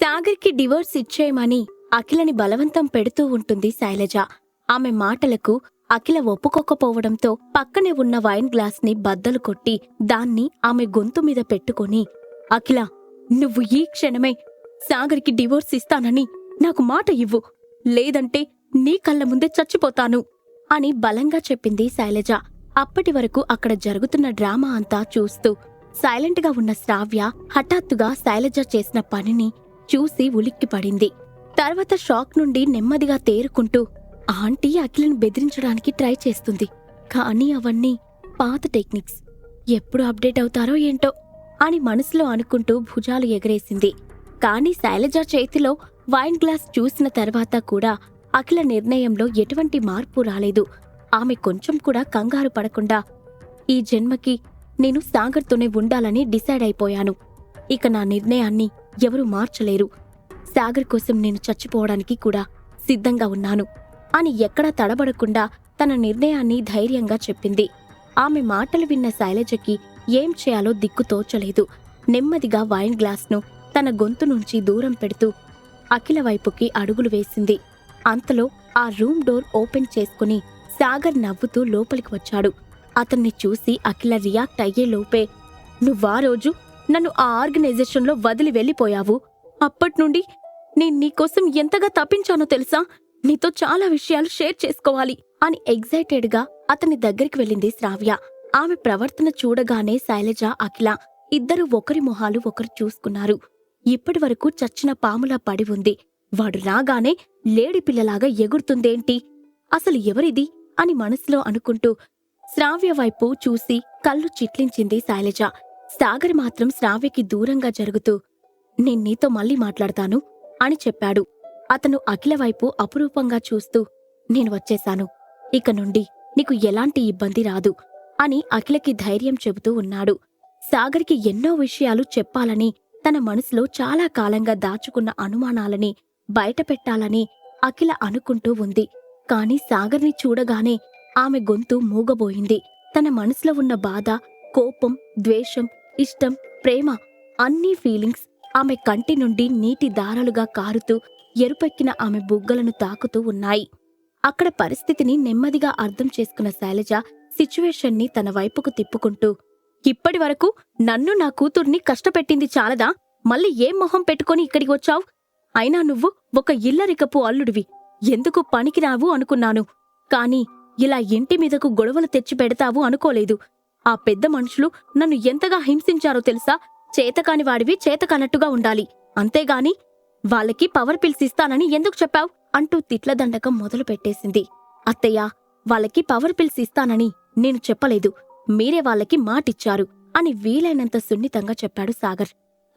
సాగర్కి divorce ఇచ్చేయమని అఖిలని బలవంతం పెడుతూ ఉంటుంది శైలజ. ఆమె మాటలకు అఖిల ఒప్పుకోకపోవడంతో పక్కనే ఉన్న వైన్ గ్లాస్ని బద్దలు కొట్టి దాన్ని ఆమె గొంతు మీద పెట్టుకొని అఖిల నువ్వు ఈ క్షణమే సాగర్కి డివోర్స్ ఇస్తానని నాకు మాట ఇవ్వు. లేదంటే నీ కళ్ళ ముందే చచ్చిపోతాను అని బలంగా చెప్పింది శైలజ. అప్పటి వరకు అక్కడ జరుగుతున్న డ్రామా అంతా చూస్తూ సైలెంట్గా ఉన్న శ్రావ్య హఠాత్తుగా శైలజ చేసిన పనిని చూసి ఉలిక్కిపడింది. తర్వాత షాక్ నుండి నెమ్మదిగా తేరుకుంటూ ఆంటీ అఖిలను బెదిరించడానికి ట్రై చేస్తుంది. కానీ అవన్నీ పాత టెక్నిక్స్. ఎప్పుడు అప్డేట్ అవుతారో ఏంటో అని మనసులో అనుకుంటూ భుజాలు ఎగరేసింది. కానీ శైలజ చేతిలో వైన్ గ్లాస్ చూసిన తర్వాత కూడా అఖిల నిర్ణయంలో ఎటువంటి మార్పు రాలేదు. ఆమె కొంచెం కూడా కంగారు పడకుండా ఈ జన్మకి నేను సాగర్తోనే ఉండాలని డిసైడ్ అయిపోయాను. ఇక నా నిర్ణయాన్ని ఎవరూ మార్చలేరు. సాగర్ కోసం నేను చచ్చిపోవడానికి కూడా సిద్ధంగా ఉన్నాను. అని ఎక్కడా తడబడకుండా తన నిర్ణయాన్ని ధైర్యంగా చెప్పింది. ఆమె మాటలు విన్న శైలజకి ఏం చేయాలో దిక్కు తోచలేదు. నెమ్మదిగా వైన్ గ్లాస్ను తన గొంతు నుంచి దూరం పెడుతూ అఖిల వైపుకి అడుగులు వేసింది. అంతలో ఆ రూమ్ డోర్ ఓపెన్ చేసుకుని సాగర్ నవ్వుతూ లోపలికి వచ్చాడు. అతన్ని చూసి అఖిల రియాక్ట్ అయ్యే లోపే నువ్వా రోజు నన్ను ఆ ఆర్గనైజేషన్లో వదిలి వెళ్ళిపోయావు. అప్పట్నుండి నేను నీకోసం ఎంతగా తప్పించానో తెలుసా? నీతో చాలా విషయాలు షేర్ చేసుకోవాలి అని ఎగ్జైటెడ్గా అతని దగ్గరికి వెళ్ళింది శ్రావ్య. ఆమె ప్రవర్తన చూడగానే శైలజ అఖిల ఇద్దరు ఒకరి మొహాలు ఒకరు చూసుకున్నారు. ఇప్పటివరకు చచ్చిన పాములా పడి ఉంది. వాడు రాగానే లేడి పిల్లలాగా ఎగురుతుందేంటి? అసలు ఎవరిది? అని మనసులో అనుకుంటూ శ్రావ్య వైపు చూసి కళ్ళు చిట్లించింది శైలజ. సాగర్ మాత్రం శ్రావ్యకి దూరంగా జరుగుతూ నేను నీతో మళ్ళీ మాట్లాడతాను అని చెప్పాడు. అతను అఖిల వైపు అపురూపంగా చూస్తూ నేను వచ్చేశాను. ఇక నుండి నీకు ఎలాంటి ఇబ్బంది రాదు అని అఖిలకి ధైర్యం చెబుతూ ఉన్నాడు. సాగర్కి ఎన్నో విషయాలు చెప్పాలని తన మనసులో చాలా కాలంగా దాచుకున్న అనుమానాలని బయటపెట్టాలని అఖిల అనుకుంటూ ఉంది. కాని సాగర్ని చూడగానే ఆమె గొంతు మూగబోయింది. తన మనసులో ఉన్న బాధ కోపం ద్వేషం ఇష్టం ప్రేమ అన్ని ఫీలింగ్స్ ఆమె కంటి నుండి నీటి దారాలుగా కారుతూ ఎరుపెక్కిన ఆమె బుగ్గలను తాకుతూ ఉన్నాయి. అక్కడ పరిస్థితిని నెమ్మదిగా అర్థం చేసుకున్న శైలజ సిచ్యువేషన్ని తన వైపుకు తిప్పుకుంటూ ఇప్పటి వరకు నన్ను నా కూతుర్ని కష్టపెట్టింది చాలదా? మళ్ళీ ఏం మొహం పెట్టుకుని ఇక్కడికి వచ్చావు? అయినా నువ్వు ఒక ఇల్లరికపు అల్లుడివి. ఎందుకు పనికిరావు అనుకున్నాను. కాని ఇలా ఇంటి మీదకు గొడవలు తెచ్చి పెడతావు అనుకోలేదు. ఆ పెద్ద మనుషులు నన్ను ఎంతగా హింసించారో తెలుసా? చేతకాని వాడివి చేతకానట్టుగా ఉండాలి. అంతేగాని వాళ్ళకి పవర్ పిల్స్ ఇస్తానని ఎందుకు చెప్పావ్? అంటూ తిట్లదండకం మొదలు పెట్టేసింది అత్తయ్య వాళ్ళకి పవర్ పిల్స్ ఇస్తానని నేను చెప్పలేదు. మీరే వాళ్ళకి మాటిచ్చారు అని వీలైనంత సున్నితంగా చెప్పాడు సాగర్.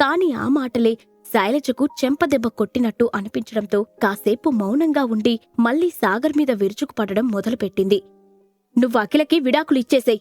కాని ఆ మాటలే శైలజకు చెంపదెబ్బ కొట్టినట్టు అనిపించడంతో కాసేపు మౌనంగా ఉండి మళ్ళీ సాగర్ మీద విరుచుకుపడడం మొదలుపెట్టింది. నువ్వు అఖిలకి విడాకులు ఇచ్చేసేయ్.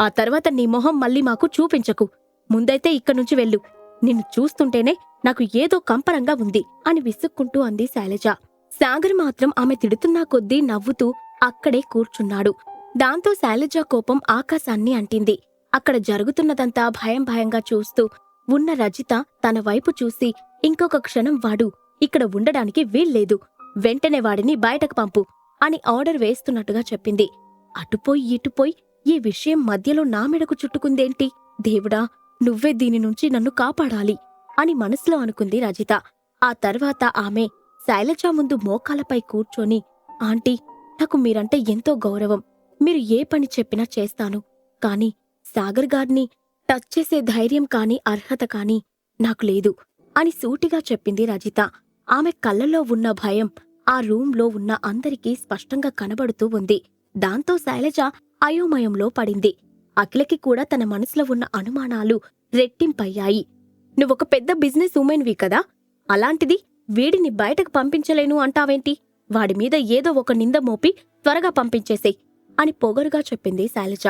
ఆ తర్వాత నీ మొహం మళ్ళీ మాకు చూపించకు. ముందైతే ఇక్కడ్నుంచి వెళ్ళు. నిన్ను చూస్తుంటేనే నాకు ఏదో కంపరంగా ఉంది అని విసుక్కుంటూ అంది శైలజ. సాగర్ మాత్రం ఆమె తిడుతున్నా కొద్దీ నవ్వుతూ అక్కడే కూర్చున్నాడు. దాంతో శైలజ కోపం ఆకాశాన్ని అంటింది. అక్కడ జరుగుతున్నదంతా భయం భయంగా చూస్తూ ఉన్న రజిత తన వైపు చూసి ఇంకొక క్షణం వాడు. ఇక్కడ ఉండడానికి వీల్లేదు. వెంటనే వాడిని బయటకు పంపు అని ఆర్డర్ వేస్తున్నట్టుగా చెప్పింది. అటుపోయి ఇటుపోయి ఈ విషయం మధ్యలో నా మెడకు చుట్టుకుందేంటి? దేవుడా నువ్వే దీని నుంచి నన్ను కాపాడాలి అని మనసులో అనుకుంది రజిత. ఆ తర్వాత ఆమె శైలజ ముందు మోకాలపై కూర్చొని ఆంటీ నాకు మీరంటే ఎంతో గౌరవం. మీరు ఏ పని చెప్పినా చేస్తాను. కాని సాగర్ గారిని టచ్ చేసే ధైర్యం కాని అర్హత కాని నాకు లేదు అని సూటిగా చెప్పింది రజిత. ఆమె కళ్ళలో ఉన్న భయం ఆ రూంలో ఉన్న అందరికీ స్పష్టంగా కనబడుతూ ఉంది. దాంతో శైలజ అయోమయంలో పడింది. అఖిలకి కూడా తన మనసులో ఉన్న అనుమానాలు రెట్టింపయ్యాయి. నువ్వొక పెద్ద బిజినెస్ ఉమెన్వి కదా. అలాంటిది వీడిని బయటకు పంపించలేను అంటావేంటి? వాడి మీద ఏదో ఒక నింద మోపి త్వరగా పంపించేసేయ్ అని పొగరుగా చెప్పింది శైలజ.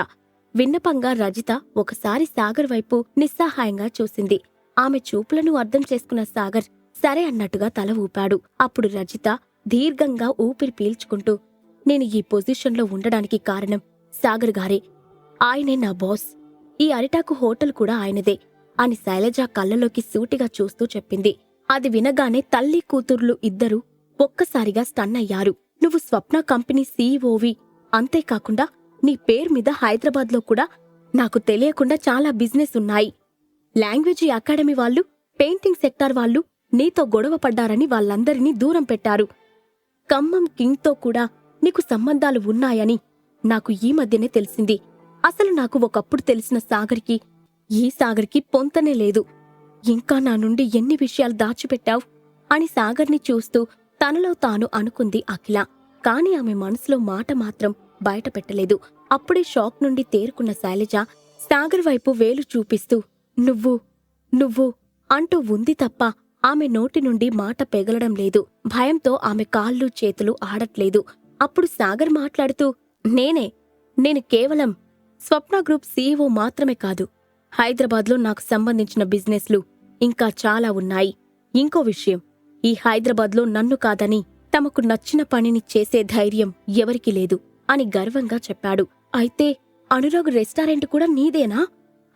విన్నపంగా రజిత ఒకసారి సాగర్ వైపు నిస్సహాయంగా చూసింది. ఆమె చూపులను అర్థం చేసుకున్న సాగర్ సరే అన్నట్టుగా తల ఊపాడు. అప్పుడు రజిత దీర్ఘంగా ఊపిరి పీల్చుకుంటూ నేను ఈ పొజిషన్లో ఉండడానికి కారణం సాగర్ గారే. ఆయనే నా బాస్. ఈ అరిటాకు హోటల్ కూడా ఆయనదే అని శైలజ కళ్ళలోకి సూటిగా చూస్తూ చెప్పింది. అది వినగానే తల్లి కూతుర్లు ఇద్దరూ ఒక్కసారిగా స్టన్ అయ్యారు. నువ్వు స్వప్న కంపెనీ సీఈఓవి. అంతేకాకుండా నీ పేరు మీద హైదరాబాద్లో కూడా నాకు తెలియకుండా చాలా బిజినెస్ ఉన్నాయి. లాంగ్వేజీ అకాడమీ వాళ్ళు పెయింటింగ్ సెక్టార్ వాళ్ళు నీతో గొడవ పడ్డారని వాళ్ళందరినీ దూరం పెట్టారు. ఖమ్మం కింగ్తో కూడా నీకు సంబంధాలు ఉన్నాయని నాకు ఈ మధ్యనే తెలిసింది. అసలు నాకు ఒకప్పుడు తెలిసిన సాగర్కి ఈ సాగర్కి పొంతనే లేదు. ఇంకా నా నుండి ఎన్ని విషయాలు దాచిపెట్టావు అని సాగర్ని చూస్తూ తనలో తాను అనుకుంది అఖిల. కాని ఆమె మనసులో మాట మాత్రం బయట పెట్టలేదు అప్పుడే షాక్ నుండి తేరుకున్న శైలజ సాగర్ వైపు వేలు చూపిస్తూ నువ్వు నువ్వు అంటూ ఉంది తప్ప ఆమె నోటి నుండి మాట పెగలడం లేదు. భయంతో ఆమె కాళ్ళు చేతులు ఆడట్లేదు. అప్పుడు సాగర్ మాట్లాడుతూ నేనే నేను కేవలం స్వప్న గ్రూప్ సీఈఓ మాత్రమే కాదు. హైదరాబాద్లో నాకు సంబంధించిన బిజినెస్లు ఇంకా చాలా ఉన్నాయి. ఇంకో విషయం ఈ హైదరాబాద్లో నన్ను కాదని తమకు నచ్చిన పనిని చేసే ధైర్యం ఎవరికీ లేదు అని గర్వంగా చెప్పాడు. అయితే అనురాగ్ రెస్టారెంట్ కూడా నీదేనా?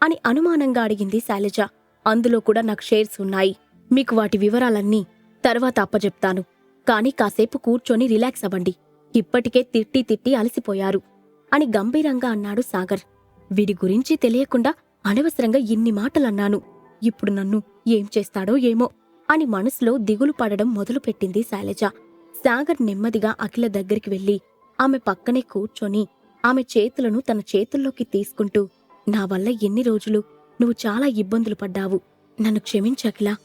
అని అనుమానంగా అడిగింది శైలజ. అందులో కూడా నాకు షేర్స్ ఉన్నాయి. మీకు వాటి వివరాలన్నీ తర్వాత అప్పజెప్తాను. కాని కాసేపు కూర్చొని రిలాక్స్ అవ్వండి. ఇప్పటికే తిట్టి తిట్టి అలసిపోయారు అని గంభీరంగా అన్నాడు సాగర్. వీడి గురించి తెలియకుండా అనవసరంగా ఇన్ని మాటలన్నాను. ఇప్పుడు నన్ను ఏం చేస్తాడో ఏమో అని మనసులో దిగులు పడడం మొదలుపెట్టింది శైలజ. సాగర్ నెమ్మదిగా అఖిల దగ్గరికి వెళ్ళి ఆమె పక్కనే కూర్చొని ఆమె చేతులను తన చేతుల్లోకి తీసుకుంటూ నా వల్ల ఎన్ని రోజులు నువ్వు చాలా ఇబ్బందులు పడ్డావు నన్ను క్షమించకిలా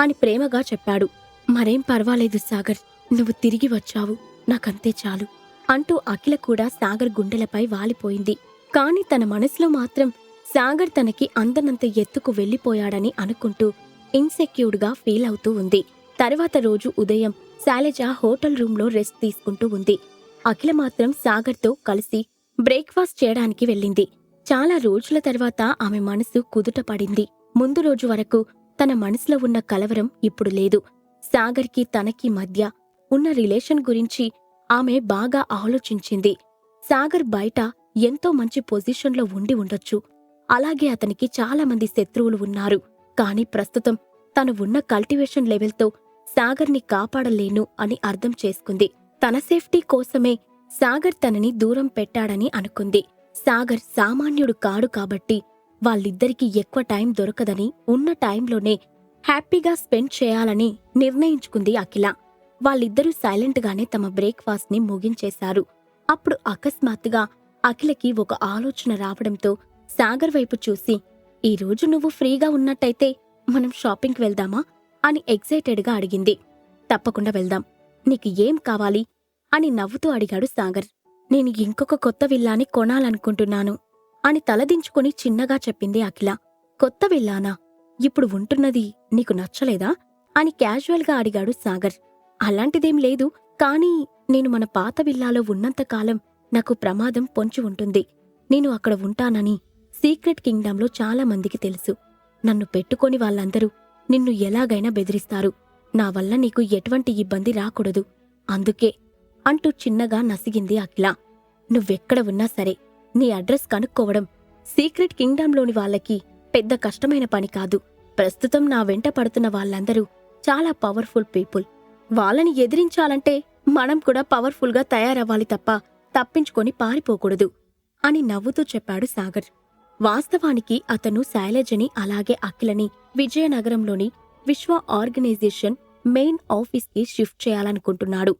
అని ప్రేమగా చెప్పాడు. మరేం పర్వాలేదు సాగర్ నువ్వు తిరిగి వచ్చావు. నాకంతే చాలు అంటూ అఖిల కూడా సాగర్ గుండెలపై వాలిపోయింది. కాని తన మనసులో మాత్రం సాగర్ తనకి అందనంత ఎత్తుకు వెళ్ళిపోయాడని అనుకుంటూ ఇన్సెక్యూర్డ్గా ఫీల్ అవుతూ ఉంది. తర్వాత రోజు ఉదయం శైలజ హోటల్ రూంలో రెస్ట్ తీసుకుంటూ ఉంది. అఖిల మాత్రం సాగర్తో కలిసి బ్రేక్ఫాస్ట్ చేయడానికి వెళ్ళింది. చాలా రోజుల తర్వాత ఆమె మనసు కుదుట పడింది. ముందు రోజు వరకు తన మనసులో ఉన్న కలవరం ఇప్పుడు లేదు. సాగర్కి తనకి మధ్య ఉన్న రిలేషన్ గురించి ఆమె బాగా ఆలోచించింది. సాగర్ బయట ఎంతో మంచి పొజిషన్లో ఉండి ఉండొచ్చు. అలాగే అతనికి చాలామంది శత్రువులు ఉన్నారు. కాని ప్రస్తుతం తను ఉన్న కల్టివేషన్ లెవెల్తో సాగర్ని కాపాడలేను అని అర్థం చేసుకుంది. తన సేఫ్టీ కోసమే సాగర్ తనని దూరం పెట్టాడని అనుకుంది. సాగర్ సామాన్యుడు కాడు కాబట్టి వాళ్ళిద్దరికీ ఎక్కువ టైం దొరకదని ఉన్న టైంలోనే హ్యాపీగా స్పెండ్ చేయాలని నిర్ణయించుకుంది అఖిల. వాళ్ళిద్దరూ సైలెంట్గానే తమ బ్రేక్ఫాస్ట్ని ముగించేశారు. అప్పుడు అకస్మాత్తుగా అఖిలకి ఒక ఆలోచన రావడంతో సాగర్ వైపు చూసి ఈ రోజు నువ్వు ఫ్రీగా ఉన్నట్టయితే మనం షాపింగ్కి వెళ్దామా? అని ఎగ్జైటెడ్గా అడిగింది. తప్పకుండా వెళ్దాం. నీకు ఏం కావాలి? అని నవ్వుతూ అడిగాడు సాగర్. నేను ఇంకొక కొత్త విల్లాని కొనాలనుకుంటున్నాను అని తలదించుకుని చిన్నగా చెప్పింది అఖిల. కొత్త విల్లానా? ఇప్పుడు ఉంటున్నది నీకు నచ్చలేదా? అని క్యాజువల్గా అడిగాడు సాగర్. అలాంటిదేం లేదు. కానీ నేను మన పాత విల్లాలో ఉన్నంతకాలం నాకు ప్రమాదం పొంచి ఉంటుంది. నేను అక్కడ ఉంటానని సీక్రెట్ కింగ్డంలో చాలా మందికి తెలుసు. నన్ను పెట్టుకొని వాళ్ళందరూ నిన్ను ఎలాగైనా బెదిరిస్తారు. నా వల్ల నీకు ఎటువంటి ఇబ్బంది రాకూడదు. అందుకే అంటూ చిన్నగా నసిగింది అఖిల. నువ్వెక్కడ ఉన్నా సరే నీ అడ్రస్ కనుక్కోవడం సీక్రెట్ కింగ్డంలోని వాళ్ళకి పెద్ద కష్టమైన పని కాదు. ప్రస్తుతం నా వెంట పడుతున్న వాళ్ళందరూ చాలా పవర్ఫుల్ పీపుల్. వాళ్ళని ఎదిరించాలంటే మనం కూడా పవర్ఫుల్గా తయారవ్వాలి తప్ప తప్పించుకొని పారిపోకూడదు అని నవ్వుతూ చెప్పాడు సాగర్. వాస్తవానికి అతను శైలజని అలాగే అఖిలని విజయనగరంలోని విశ్వ ఆర్గనైజేషన్ మెయిన్ ఆఫీస్కి షిఫ్ట్ చేయాలనుకుంటున్నాడు.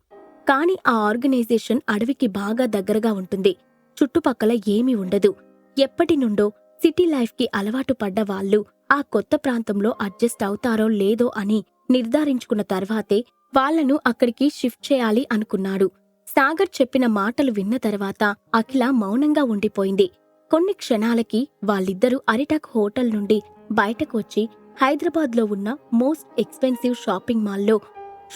కాని ఆ ఆర్గనైజేషన్ అడవికి బాగా దగ్గరగా ఉంటుంది. చుట్టుపక్కల ఏమీ ఉండదు. ఎప్పటి నుండో సిటీ లైఫ్కి అలవాటు పడ్డ వాళ్ళు ఆ కొత్త ప్రాంతంలో అడ్జస్ట్ అవుతారో లేదో అని నిర్ధారించుకున్న తర్వాతే వాళ్ళను అక్కడికి షిఫ్ట్ చేయాలి అనుకున్నాడు. సాగర్ చెప్పిన మాటలు విన్న తర్వాత అఖిల మౌనంగా ఉండిపోయింది. కొన్ని క్షణాలకి వాళ్ళిద్దరూ అరిటక్ హోటల్ నుండి బయటకు వచ్చి హైదరాబాద్లో ఉన్న మోస్ట్ ఎక్స్పెన్సివ్ షాపింగ్ మాల్లో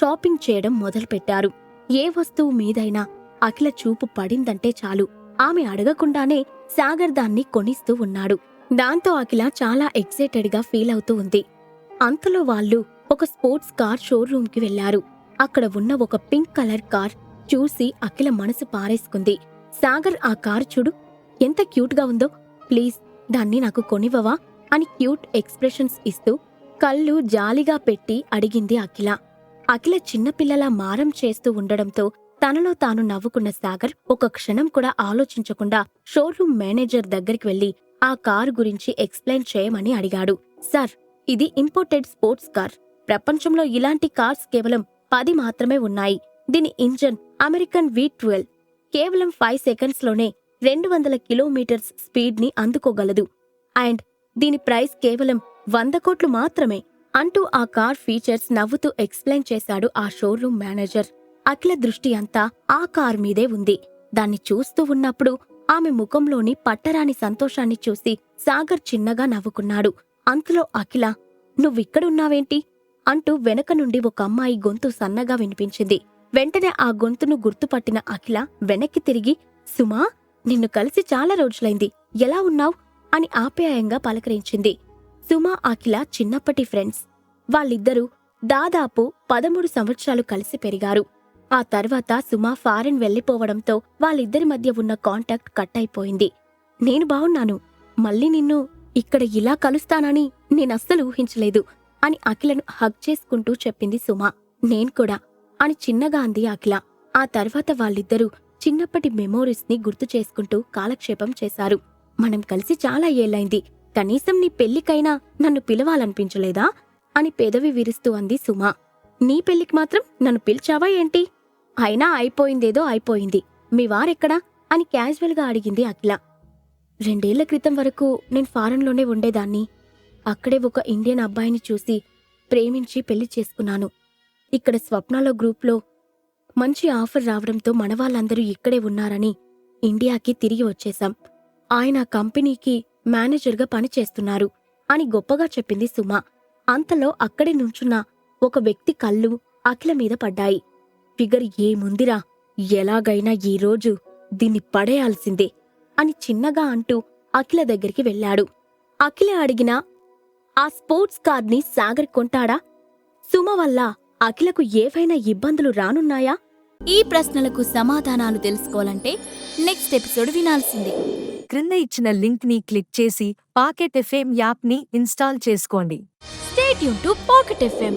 షాపింగ్ చేయడం మొదలుపెట్టారు. ఏ వస్తువు మీదైనా అఖిల చూపు పడిందంటే చాలు. ఆమె అడగకుండానే సాగర్ దాన్ని కొనిస్తూ ఉన్నాడు. దాంతో అఖిల చాలా ఎక్సైటెడ్గా ఫీల్ అవుతూ ఉంది. అంతలో వాళ్ళు ఒక స్పోర్ట్స్ కార్ షోరూంకి వెళ్ళారు. అక్కడ ఉన్న ఒక పింక్ కలర్ కార్ చూసి అఖిల మనసు పారేసుకుంది. సాగర్ ఆ కారు చూడు. ఎంత క్యూట్గా ఉందో. ప్లీజ్ దాన్ని నాకు కొనివ్వవా? అని క్యూట్ ఎక్స్ప్రెషన్స్ ఇస్తూ కళ్ళు జాలిగా పెట్టి అడిగింది అఖిల. అఖిల చిన్నపిల్లలా మారం చేస్తూ ఉండడంతో తనలో తాను నవ్వుకున్న సాగర్ ఒక క్షణం కూడా ఆలోచించకుండా షోరూమ్ మేనేజర్ దగ్గరికి వెళ్ళి ఆ కారు గురించి ఎక్స్ప్లెయిన్ చేయమని అడిగాడు. సార్ ఇది ఇంపోర్టెడ్ స్పోర్ట్స్ కార్. ప్రపంచంలో ఇలాంటి కార్స్ కేవలం పది మాత్రమే ఉన్నాయి. దీని ఇంజన్ అమెరికన్ వి ట్వెల్వ్ కేవలం ఫైవ్ సెకండ్స్లోనే రెండు వందల కిలోమీటర్స్ స్పీడ్ని అందుకోగలదు. అండ్ దీని ప్రైస్ కేవలం వంద కోట్లు మాత్రమే అంటూ ఆ కార్ ఫీచర్స్ నవ్వుతూ ఎక్స్ప్లెయిన్ చేశాడు ఆ షోరూమ్ మేనేజర్. అఖిల దృష్టి అంతా ఆ కార్ మీదే ఉంది. దాన్ని చూస్తూ ఉన్నప్పుడు ఆమె ముఖంలోని పట్టరాని సంతోషాన్ని చూసి సాగర్ చిన్నగా నవ్వుకున్నాడు. అంతలో అఖిల నువ్విక్కడున్నావేంటి? అంటూ వెనక నుండి ఒక అమ్మాయి గొంతు సన్నగా వినిపించింది. వెంటనే ఆ గొంతును గుర్తుపట్టిన అఖిల వెనక్కి తిరిగి సుమా నిన్ను కలిసి చాలా రోజులైంది. ఎలా ఉన్నావ్? అని ఆప్యాయంగా పలకరించింది. సుమా అఖిల చిన్నప్పటి ఫ్రెండ్స్. వాళ్ళిద్దరూ దాదాపు పదమూడు సంవత్సరాలు కలిసి పెరిగారు. ఆ తర్వాత సుమా ఫారెన్ వెళ్ళిపోవడంతో వాళ్ళిద్దరి మధ్య ఉన్న కాంటాక్ట్ కట్ అయిపోయింది నేను బావున్నాను. మళ్ళీ నిన్ను ఇక్కడ ఇలా కలుస్తానని నేనస్సలు ఊహించలేదు. అని అఖిలను హగ్ చేసుకుంటూ చెప్పింది సుమ. నేను కూడా అని చిన్నగా అంది అఖిల. ఆ తర్వాత వాళ్ళిద్దరూ చిన్నప్పటి మెమోరీస్ని గుర్తు చేసుకుంటూ కాలక్షేపం చేశారు. మనం కలిసి చాలా ఏళ్ళైంది కనీసం నీ పెళ్ళికైనా నన్ను పిలవాలనిపించలేదా? అని పెదవి విరుస్తూ అంది సుమ. నీ పెళ్ళికి మాత్రం నన్ను పిలిచావా ఏంటి? అయినా అయిపోయిందేదో అయిపోయింది. మీ వారెక్కడా? అని క్యాజువల్గా అడిగింది అఖిల. రెండేళ్ళ క్రితం వరకు నేను ఫారెన్లోనే ఉండేదాన్ని. అక్కడే ఒక ఇండియన్ అబ్బాయిని చూసి ప్రేమించి పెళ్ళి చేసుకున్నాను. ఇక్కడ స్వప్నాలో గ్రూప్లో మంచి ఆఫర్ రావడంతో మనవాళ్ళందరూ ఇక్కడే ఉన్నారని ఇండియాకి తిరిగి వచ్చేశాం. ఆయన కంపెనీకి మేనేజర్గా పనిచేస్తున్నారు అని గొప్పగా చెప్పింది సుమ. అంతలో అక్కడే నుంచున్న ఒక వ్యక్తి కళ్ళు అఖిల మీద పడ్డాయి. ఫిగర్ ఏముందిరా ఎలాగైనా ఈ రోజు దీన్ని పడేయాల్సిందే అని చిన్నగా అంటూ అఖిల దగ్గరికి వెళ్ళాడు. అఖిల అడిగిన ఆ స్పోర్ట్స్ కార్ని సాగర్ కొంటాడా? సుమ వల్ల అఖిలకు ఏవైనా ఇబ్బందులు రానున్నాయా? ఈ ప్రశ్నలకు సమాధానాలు తెలుసుకోవాలంటే నెక్స్ట్ ఎపిసోడ్ వినాల్సిందే. క్రింద ఇచ్చిన లింక్ని క్లిక్ చేసి పాకెట్ ఎఫ్ఎం యాప్ని ఇన్స్టాల్ చేసుకోండి. స్టేట్ యూన్ టు పాకెట్ ఎఫ్ఎం